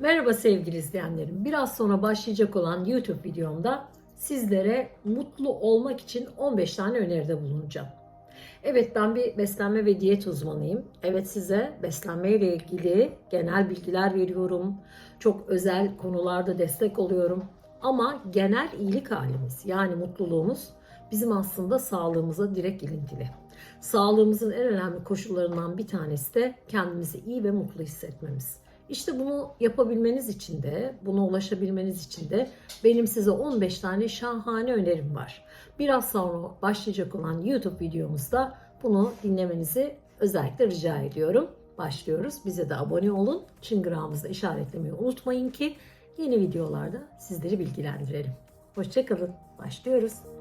Merhaba sevgili izleyenlerim. Biraz sonra başlayacak olan YouTube videomda sizlere mutlu olmak için 15 tane öneride bulunacağım. Evet ben bir beslenme ve diyet uzmanıyım. Evet size beslenme ile ilgili genel bilgiler veriyorum. Çok özel konularda destek oluyorum. Ama genel iyilik halimiz yani mutluluğumuz bizim aslında sağlığımıza direkt ilintili. Sağlığımızın en önemli koşullarından bir tanesi de kendimizi iyi ve mutlu hissetmemiz. İşte bunu yapabilmeniz için de, buna ulaşabilmeniz için de benim size 15 tane şahane önerim var. Biraz sonra başlayacak olan YouTube videomuzda bunu dinlemenizi özellikle rica ediyorum. Başlıyoruz. Bize de abone olun. Çıngırağımızda işaretlemeyi unutmayın ki yeni videolarda sizleri bilgilendirelim. Hoşçakalın. Başlıyoruz.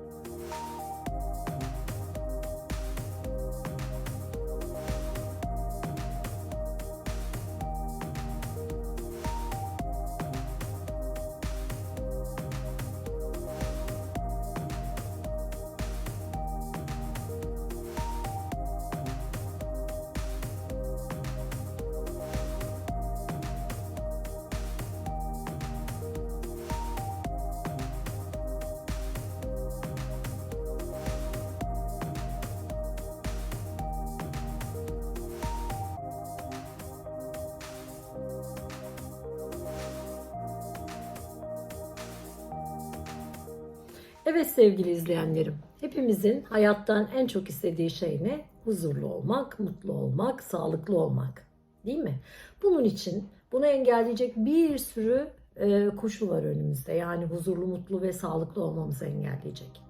Evet sevgili izleyenlerim, hepimizin hayattan en çok istediği şey ne? Huzurlu olmak, mutlu olmak, sağlıklı olmak. Değil mi? Bunun için bunu engelleyecek bir sürü e, koşul var önümüzde. Yani huzurlu, mutlu ve sağlıklı olmamızı engelleyecek.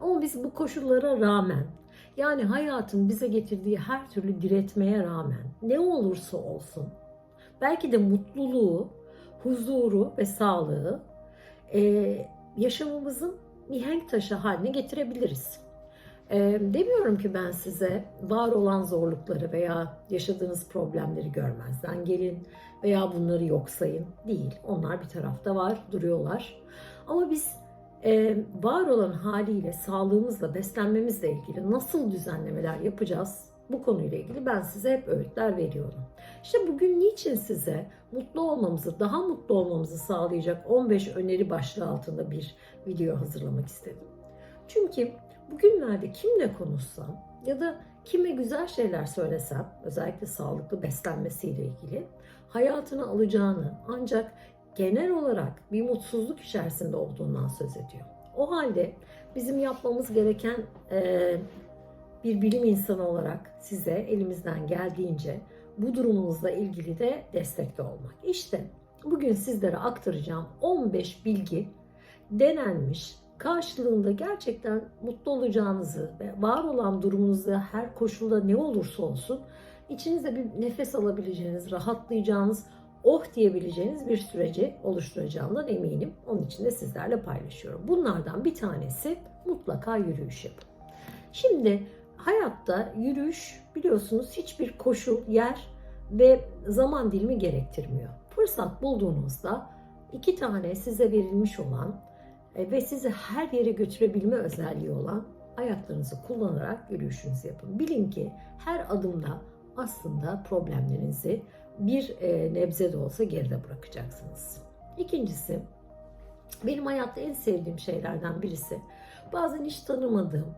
Ama biz bu koşullara rağmen yani hayatın bize getirdiği her türlü diretmeye rağmen ne olursa olsun belki de mutluluğu, huzuru ve sağlığı e, yaşamımızın mihenk taşı haline getirebiliriz. Ee, demiyorum ki ben size var olan zorlukları veya yaşadığınız problemleri görmezden gelin veya bunları yok sayın. Değil. Onlar bir tarafta var, duruyorlar. Ama biz e, var olan haliyle, sağlığımızla, beslenmemizle ilgili nasıl düzenlemeler yapacağız? Bu konuyla ilgili ben size hep öğütler veriyorum. İşte bugün niçin size mutlu olmamızı, daha mutlu olmamızı sağlayacak 15 öneri başlığı altında bir video hazırlamak istedim. Çünkü bugünlerde kimle konuşsam ya da kime güzel şeyler söylesem, özellikle sağlıklı beslenmesiyle ilgili hayatına alacağını ancak genel olarak bir mutsuzluk içerisinde olduğundan söz ediyor. O halde bizim yapmamız gereken e, bir bilim insanı olarak size elimizden geldiğince bu durumunuzla ilgili de destekte olmak. İşte bugün sizlere aktaracağım 15 bilgi denenmiş, karşılığında gerçekten mutlu olacağınızı ve var olan durumunuzda her koşulda ne olursa olsun içinizde bir nefes alabileceğiniz, rahatlayacağınız, oh diyebileceğiniz bir süreci oluşturacağından eminim. Onun için de sizlerle paylaşıyorum. Bunlardan bir tanesi mutlaka yürüyüş yapın. Şimdi hayatta yürüyüş biliyorsunuz hiçbir koşul, yer ve zaman dilimi gerektirmiyor. Fırsat bulduğunuzda iki tane size verilmiş olan e, ve sizi her yere götürebilme özelliği olan ayaklarınızı kullanarak yürüyüşünüzü yapın. Bilin ki her adımda aslında problemlerinizi bir e, nebze de olsa geride bırakacaksınız. İkincisi, benim hayatta en sevdiğim şeylerden birisi bazen hiç tanımadığım,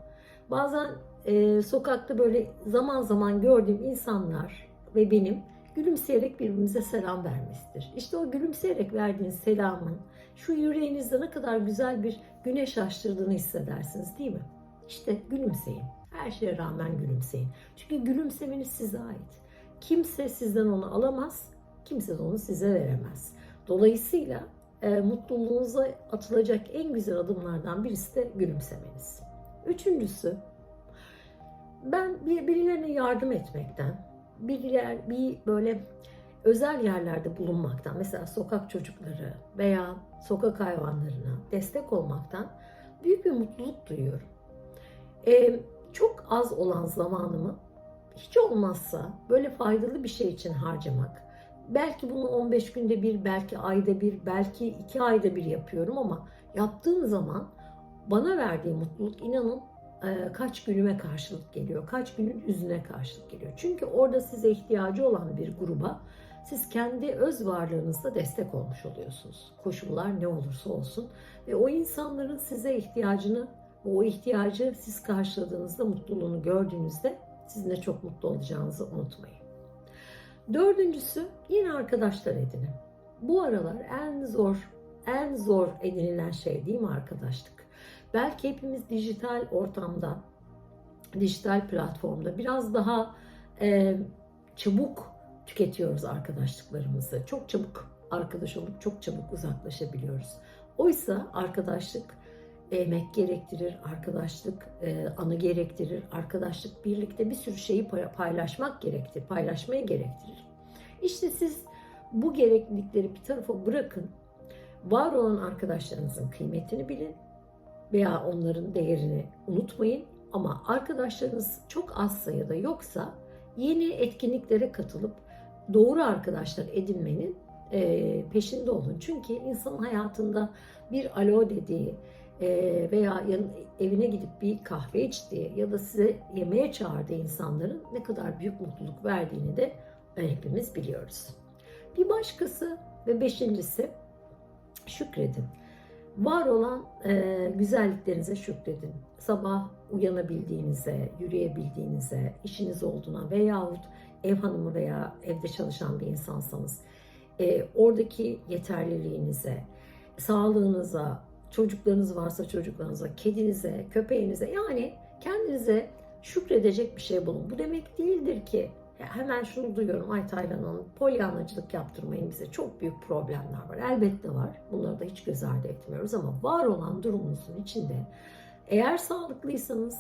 bazen e, sokakta böyle zaman zaman gördüğüm insanlar ve benim gülümseyerek birbirimize selam vermesidir. İşte o gülümseyerek verdiğiniz selamın şu yüreğinizde ne kadar güzel bir güneş açtırdığını hissedersiniz değil mi? İşte gülümseyin. Her şeye rağmen gülümseyin. Çünkü gülümsemeniz size ait. Kimse sizden onu alamaz, kimse onu size veremez. Dolayısıyla e, mutluluğunuza atılacak en güzel adımlardan birisi de gülümsemeniz. Üçüncüsü, ben bir, birilerine yardım etmekten, biriler bir böyle özel yerlerde bulunmaktan, mesela sokak çocukları veya sokak hayvanlarına destek olmaktan büyük bir mutluluk duyuyorum. Ee, çok az olan zamanımı hiç olmazsa böyle faydalı bir şey için harcamak. Belki bunu 15 günde bir, belki ayda bir, belki iki ayda bir yapıyorum ama yaptığım zaman bana verdiği mutluluk inanın kaç günüme karşılık geliyor, kaç günün yüzüne karşılık geliyor. Çünkü orada size ihtiyacı olan bir gruba siz kendi öz varlığınızda destek olmuş oluyorsunuz. Koşullar ne olursa olsun ve o insanların size ihtiyacını, o ihtiyacı siz karşıladığınızda, mutluluğunu gördüğünüzde sizin de çok mutlu olacağınızı unutmayın. Dördüncüsü yine arkadaşlar edinin. Bu aralar en zor, en zor edinilen şey değil mi arkadaşlık? Belki hepimiz dijital ortamda, dijital platformda biraz daha e, çabuk tüketiyoruz arkadaşlıklarımızı. Çok çabuk arkadaş olup çok çabuk uzaklaşabiliyoruz. Oysa arkadaşlık emek gerektirir, arkadaşlık e, anı gerektirir, arkadaşlık birlikte bir sürü şeyi paylaşmak gerektirir, paylaşmayı gerektirir. İşte siz bu gereklilikleri bir tarafa bırakın, var olan arkadaşlarınızın kıymetini bilin veya onların değerini unutmayın. Ama arkadaşlarınız çok az sayıda yoksa yeni etkinliklere katılıp doğru arkadaşlar edinmenin e, peşinde olun. Çünkü insanın hayatında bir alo dediği e, veya evine gidip bir kahve içtiği ya da size yemeğe çağırdığı insanların ne kadar büyük mutluluk verdiğini de hepimiz biliyoruz. Bir başkası ve beşincisi şükredin. Var olan e, güzelliklerinize şükredin. Sabah uyanabildiğinize, yürüyebildiğinize, işiniz olduğuna veyahut ev hanımı veya evde çalışan bir insansanız e, oradaki yeterliliğinize, sağlığınıza, çocuklarınız varsa çocuklarınıza, kedinize, köpeğinize yani kendinize şükredecek bir şey bulun. Bu demek değildir ki hemen şunu duyuyorum ay Taylan Hanım polyanacılık yaptırmayın bize çok büyük problemler var. Elbette var. Bunları da hiç göz ardı etmiyoruz ama var olan durumunuzun içinde eğer sağlıklıysanız,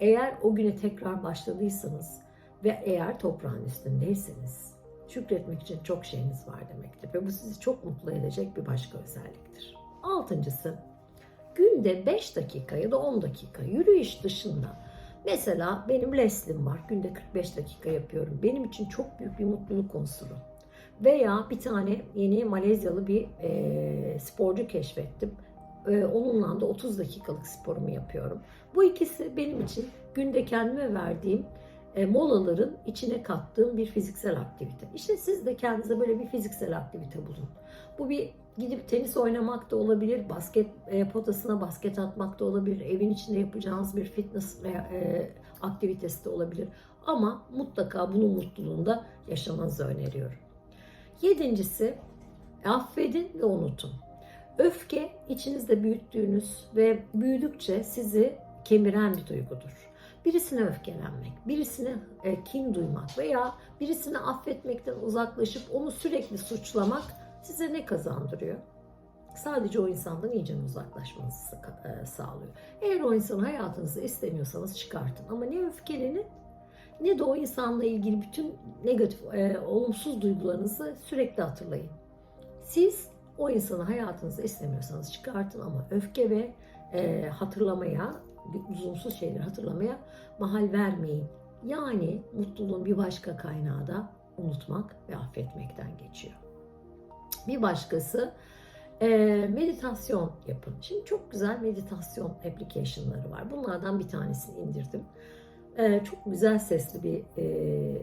eğer o güne tekrar başladıysanız ve eğer toprağın üstündeyseniz şükretmek için çok şeyiniz var demektir. Ve bu sizi çok mutlu edecek bir başka özelliktir. Altıncısı, günde 5 dakika ya da 10 dakika yürüyüş dışında Mesela benim Leslie'm var. Günde 45 dakika yapıyorum. Benim için çok büyük bir mutluluk unsuru. Veya bir tane yeni Malezyalı bir e, sporcu keşfettim. E, onunla da 30 dakikalık sporumu yapıyorum. Bu ikisi benim için günde kendime verdiğim e, molaların içine kattığım bir fiziksel aktivite. İşte siz de kendinize böyle bir fiziksel aktivite bulun. Bu bir gidip tenis oynamak da olabilir, basket e, potasına basket atmak da olabilir, evin içinde yapacağınız bir fitness veya, e, aktivitesi de olabilir. Ama mutlaka bunun mutluluğunda yaşamanızı öneriyorum. Yedincisi, affedin ve unutun. Öfke içinizde büyüttüğünüz ve büyüdükçe sizi kemiren bir duygudur. Birisine öfkelenmek, birisine e, kin duymak veya birisini affetmekten uzaklaşıp onu sürekli suçlamak size ne kazandırıyor? Sadece o insandan iyice uzaklaşmanızı e, sağlıyor. Eğer o insanı hayatınızda istemiyorsanız çıkartın. Ama ne öfkelenin ne de o insanla ilgili bütün negatif, e, olumsuz duygularınızı sürekli hatırlayın. Siz o insanı hayatınızda istemiyorsanız çıkartın ama öfke ve e, hatırlamaya, lüzumsuz şeyleri hatırlamaya mahal vermeyin. Yani mutluluğun bir başka kaynağı da unutmak ve affetmekten geçiyor. Bir başkası e, meditasyon yapın. Şimdi çok güzel meditasyon application'ları var. Bunlardan bir tanesini indirdim. E, çok güzel sesli bir e,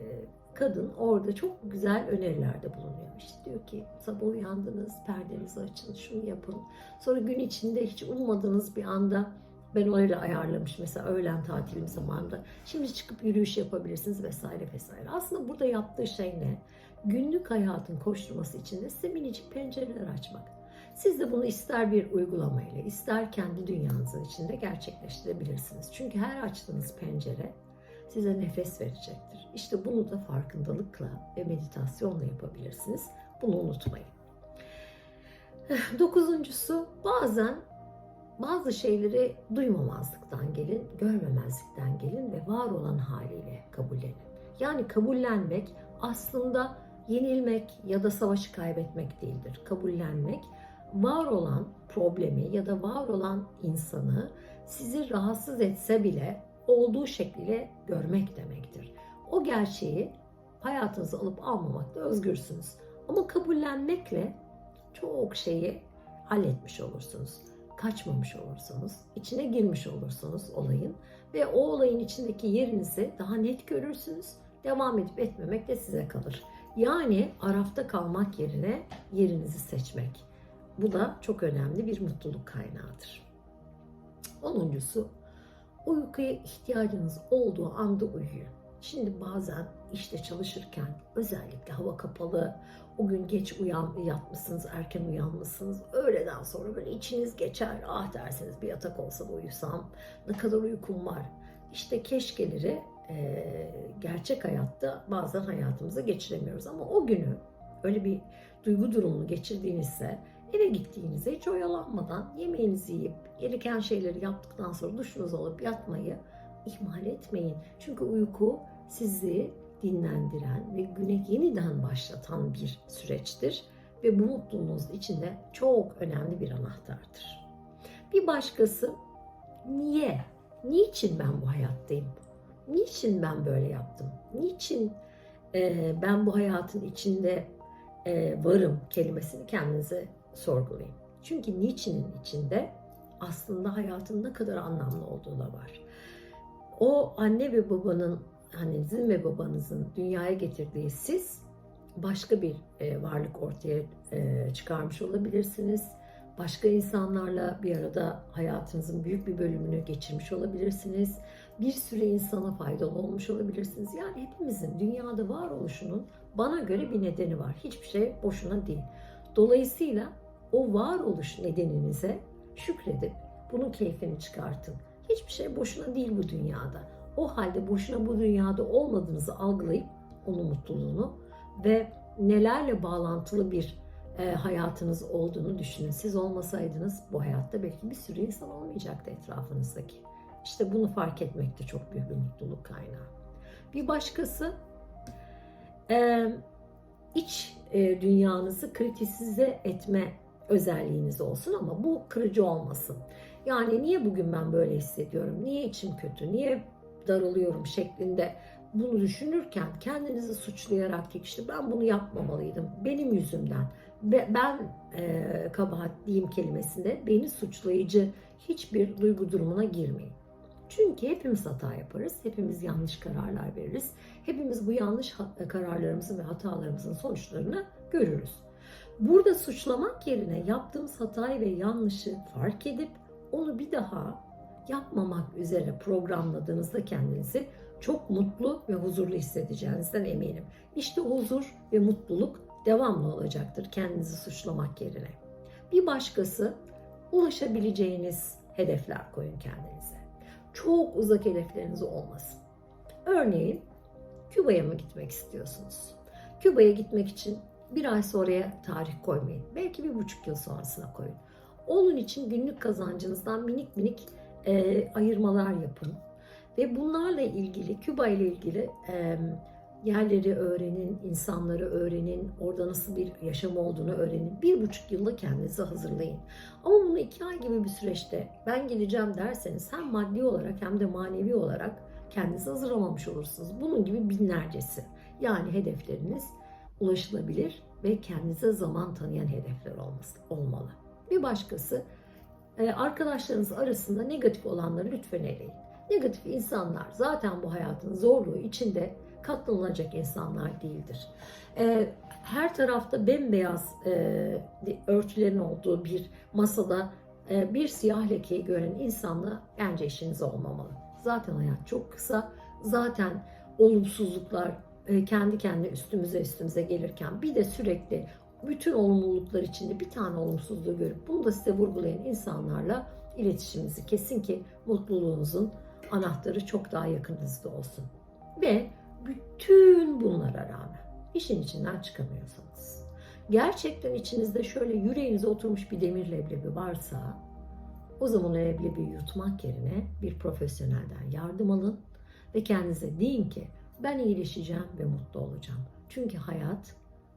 kadın orada çok güzel önerilerde bulunuyor. İşte diyor ki sabah uyandınız, perdenizi açın, şunu yapın. Sonra gün içinde hiç ummadığınız bir anda ben öyle ayarlamış mesela öğlen tatilim zamanında. Şimdi çıkıp yürüyüş yapabilirsiniz vesaire vesaire. Aslında burada yaptığı şey ne? Günlük hayatın koşturması için de size minicik pencereler açmak. Siz de bunu ister bir uygulamayla, ister kendi dünyanızın içinde gerçekleştirebilirsiniz. Çünkü her açtığınız pencere size nefes verecektir. İşte bunu da farkındalıkla ve meditasyonla yapabilirsiniz. Bunu unutmayın. Dokuzuncusu bazen bazı şeyleri duymamazlıktan gelin, görmemezlikten gelin ve var olan haliyle kabullenin. Yani kabullenmek aslında yenilmek ya da savaşı kaybetmek değildir. Kabullenmek var olan problemi ya da var olan insanı sizi rahatsız etse bile olduğu şekliyle görmek demektir. O gerçeği hayatınıza alıp almamakta özgürsünüz. Ama kabullenmekle çok şeyi halletmiş olursunuz. Kaçmamış olursunuz, içine girmiş olursunuz olayın ve o olayın içindeki yerinizi daha net görürsünüz. Devam edip etmemek de size kalır. Yani arafta kalmak yerine yerinizi seçmek. Bu da çok önemli bir mutluluk kaynağıdır. Onuncusu, uykuya ihtiyacınız olduğu anda uyuyun. Şimdi bazen işte çalışırken özellikle hava kapalı, o gün geç uyan, yatmışsınız, erken uyanmışsınız. Öğleden sonra böyle içiniz geçer. Ah dersiniz bir yatak olsa da uyusam. Ne kadar uykum var. İşte keşkeleri e, gerçek hayatta bazen hayatımıza geçiremiyoruz. Ama o günü öyle bir duygu durumunu geçirdiğinizde eve gittiğinizde hiç oyalanmadan yemeğinizi yiyip gereken şeyleri yaptıktan sonra duşunuzu alıp yatmayı ihmal etmeyin. Çünkü uyku sizi dinlendiren ve güne yeniden başlatan bir süreçtir ve bu mutluluğunuz içinde çok önemli bir anahtardır. Bir başkası niye? Niçin ben bu hayattayım? Niçin ben böyle yaptım? Niçin e, ben bu hayatın içinde e, varım kelimesini kendinize sorgulayın. Çünkü niçinin içinde aslında hayatın ne kadar anlamlı olduğu da var. O anne ve babanın annenizin ve babanızın dünyaya getirdiği siz başka bir e, varlık ortaya e, çıkarmış olabilirsiniz. Başka insanlarla bir arada hayatınızın büyük bir bölümünü geçirmiş olabilirsiniz. Bir sürü insana faydalı olmuş olabilirsiniz. Yani hepimizin dünyada varoluşunun bana göre bir nedeni var. Hiçbir şey boşuna değil. Dolayısıyla o varoluş nedeninize şükredip bunun keyfini çıkartın. Hiçbir şey boşuna değil bu dünyada. O halde boşuna bu dünyada olmadığınızı algılayıp onun mutluluğunu ve nelerle bağlantılı bir e, hayatınız olduğunu düşünün. Siz olmasaydınız bu hayatta belki bir sürü insan olmayacaktı etrafınızdaki. İşte bunu fark etmek de çok büyük bir mutluluk kaynağı. Bir başkası e, iç e, dünyanızı kritisize etme özelliğiniz olsun ama bu kırıcı olmasın. Yani niye bugün ben böyle hissediyorum? Niye içim kötü? Niye daralıyorum şeklinde bunu düşünürken kendinizi suçlayarak işte ben bunu yapmamalıydım. Benim yüzümden. Ben e, kabahatliyim kelimesinde beni suçlayıcı hiçbir duygu durumuna girmeyin. Çünkü hepimiz hata yaparız, hepimiz yanlış kararlar veririz. Hepimiz bu yanlış kararlarımızın ve hatalarımızın sonuçlarını görürüz. Burada suçlamak yerine yaptığımız hatayı ve yanlışı fark edip onu bir daha yapmamak üzere programladığınızda kendinizi çok mutlu ve huzurlu hissedeceğinizden eminim. İşte huzur ve mutluluk devamlı olacaktır kendinizi suçlamak yerine. Bir başkası ulaşabileceğiniz hedefler koyun kendinize. Çok uzak hedefleriniz olmasın. Örneğin Küba'ya mı gitmek istiyorsunuz? Küba'ya gitmek için bir ay sonraya tarih koymayın. Belki bir buçuk yıl sonrasına koyun. Onun için günlük kazancınızdan minik minik e, ayırmalar yapın. Ve bunlarla ilgili, Küba ile ilgili e, yerleri öğrenin, insanları öğrenin, orada nasıl bir yaşam olduğunu öğrenin. Bir buçuk yılda kendinizi hazırlayın. Ama bunu iki ay gibi bir süreçte ben gideceğim derseniz hem maddi olarak hem de manevi olarak kendinizi hazırlamamış olursunuz. Bunun gibi binlercesi. Yani hedefleriniz ulaşılabilir ve kendinize zaman tanıyan hedefler olması, olmalı. Bir başkası arkadaşlarınız arasında negatif olanları lütfen eleyin. Negatif insanlar zaten bu hayatın zorluğu içinde katlanılacak insanlar değildir. E, her tarafta bembeyaz e, örtülerin olduğu bir masada bir siyah lekeyi gören insanla bence işiniz olmamalı. Zaten hayat çok kısa. Zaten olumsuzluklar kendi kendine üstümüze üstümüze gelirken bir de sürekli bütün olumluluklar içinde bir tane olumsuzluğu görüp bunu da size vurgulayan insanlarla iletişiminizi kesin ki mutluluğunuzun anahtarı çok daha yakınınızda olsun. Ve bütün bunlara rağmen işin içinden çıkamıyorsanız, gerçekten içinizde şöyle yüreğinize oturmuş bir demir leblebi varsa o zaman o leblebiyi yutmak yerine bir profesyonelden yardım alın ve kendinize deyin ki ben iyileşeceğim ve mutlu olacağım. Çünkü hayat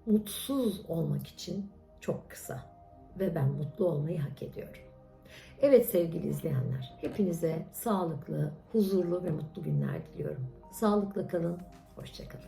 mutsuz olmak için çok kısa ve ben mutlu olmayı hak ediyorum. Evet sevgili izleyenler, hepinize sağlıklı, huzurlu ve mutlu günler diliyorum. Sağlıkla kalın, hoşçakalın.